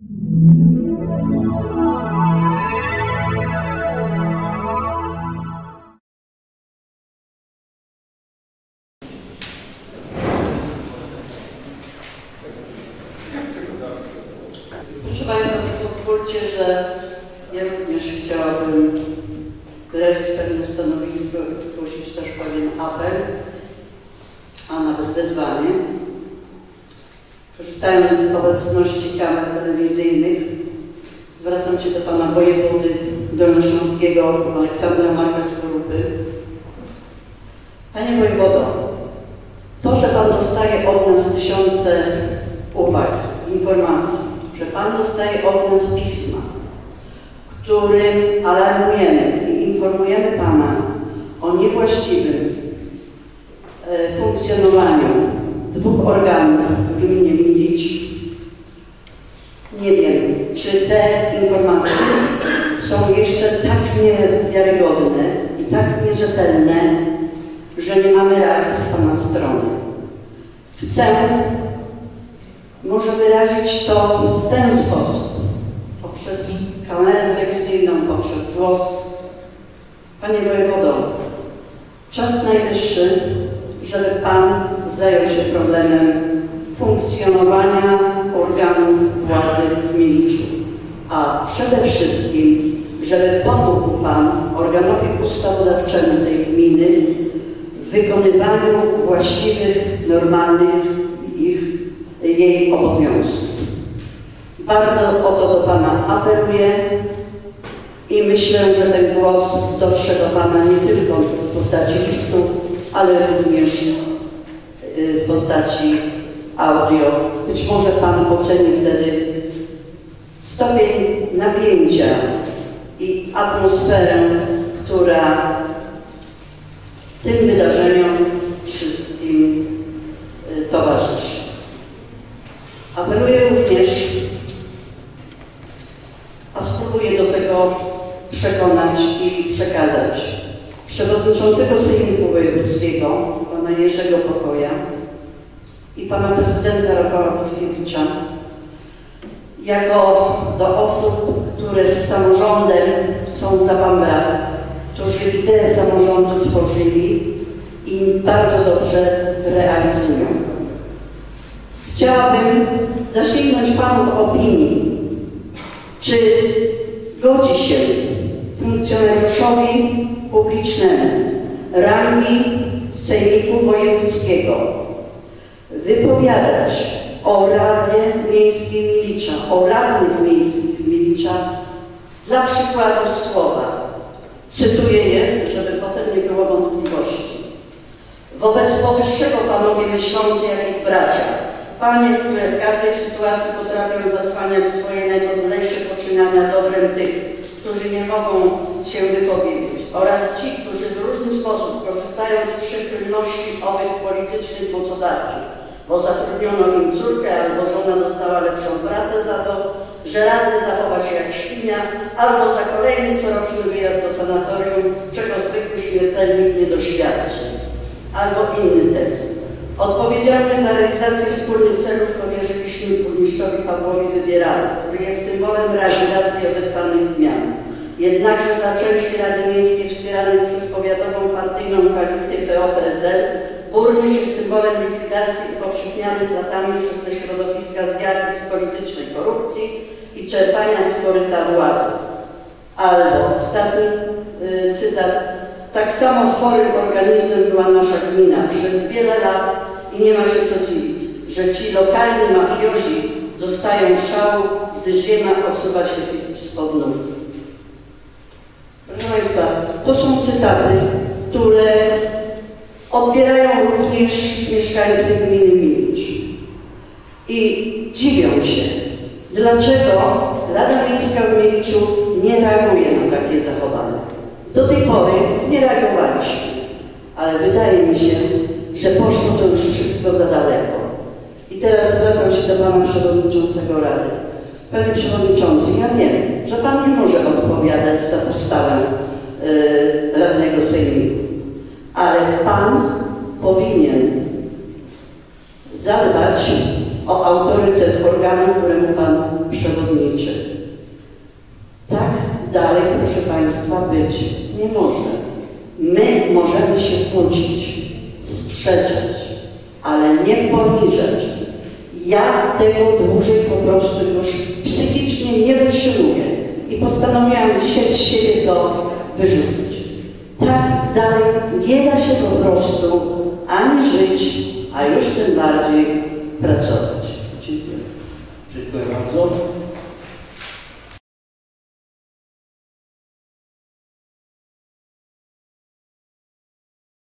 Proszę Państwa, pozwólcie, że ja również chciałabym wyrazić pewne stanowisko i zgłosić też pewien apel, a nawet wezwanie. Korzystając z obecności kamer telewizyjnych, zwracam się do Pana Wojewody Dolnośląskiego Aleksandra Marka Skorupy. Panie Wojewodo, to, że Pan dostaje od nas tysiące uwag, informacji, że Pan dostaje od nas pisma, którym alarmujemy i informujemy Pana o niewłaściwym e, funkcjonowaniu dwóch organów w gminie Milicz. Nie wiem, czy te informacje są jeszcze tak niewiarygodne i tak nierzetelne, że nie mamy reakcji z Pana strony. Chcę może wyrazić to w ten sposób, poprzez kamerę telewizyjną, poprzez głos. Panie wojewodo, czas najwyższy, żeby Pan zajął się problemem funkcjonowania organów władzy w Miliczu, a przede wszystkim, żeby pomógł Pan organowi ustawodawczemu tej gminy w wykonywaniu właściwych, normalnych ich, jej obowiązków. Bardzo o to do Pana apeluję i myślę, że ten głos dotrze do Pana nie tylko w postaci listu, ale również y, w postaci audio. Być może Pan oceni wtedy stopień napięcia i atmosferę, która tym wydarzeniom wszystkim y, towarzyszy. Apeluję również, a spróbuję do tego przekonać i przekazać przewodniczącego Sejmiku Wojewódzkiego, pana Jerzego Pokoja i pana prezydenta Rafała Puszkiewicza, jako do osób, które z samorządem są za pan brat, którzy ideę samorządu tworzyli i bardzo dobrze realizują. Chciałabym zasięgnąć Panów opinii, czy godzi się funkcjonariuszowi publicznemu rangi Sejmiku Wojewódzkiego wypowiadać o Radzie Miejskiej Milicza, o radnych miejskich Milicza dla przykładu słowa. Cytuję je, żeby potem nie było wątpliwości. Wobec powyższego panowie myślący jak ich bracia, panie, które w każdej sytuacji potrafią zasłaniać swoje najpodlejsze poczynania dobrem tych, którzy nie mogą się wypowiedzieć oraz ci, którzy w różny sposób korzystają z przychylności owych politycznych mocodawców, bo zatrudniono im córkę albo żona dostała lepszą pracę za to, że rady zachowa się jak świnia, albo za kolejny coroczny wyjazd do sanatorium, czego zwykły śmiertelnik nie doświadczy. Albo inny tekst. Odpowiedzialność za realizację wspólnych celów powierzyliśmy burmistrzowi Pawłowi Wybieralu, który jest symbolem realizacji obiecanych zmian. Jednakże za części Rady Miejskiej wspieranej przez powiatową partyjną koalicję PO-PSL burmistrz jest symbolem likwidacji upowszechnianych latami przez te środowiska zjawisk politycznej korupcji i czerpania z koryta władzy. Albo ostatni y, cytat. Tak samo chorym organizmem była nasza gmina przez wiele lat i nie ma się co dziwić, że ci lokalni mafiozi dostają szału, gdy ziemia osuwa się spod nóg. Proszę Państwa, to są cytaty, które odbierają również mieszkańcy gminy Milicz. I dziwią się, dlaczego Rada Miejska w Miliczu nie reaguje na takie zachowania. Do tej pory nie reagowaliśmy, ale wydaje mi się, że poszło to już wszystko za daleko. I teraz zwracam się do Pana Przewodniczącego Rady. Panie Przewodniczący, ja wiem, że Pan nie może odpowiadać za postawę yy, radnego Sejmiku, ale Pan powinien zadbać o autorytet organu, któremu Pan przewodniczy. Tak dalej, proszę Państwa, być nie może. My możemy się kłócić, sprzeczać, ale nie poniżać. Ja tego dłużej po prostu już psychicznie nie wytrzymuję i postanowiłam dzisiaj z siebie to wyrzucić. Tak dalej nie da się po prostu ani żyć, a już tym bardziej pracować. Dziękuję. Dziękuję bardzo.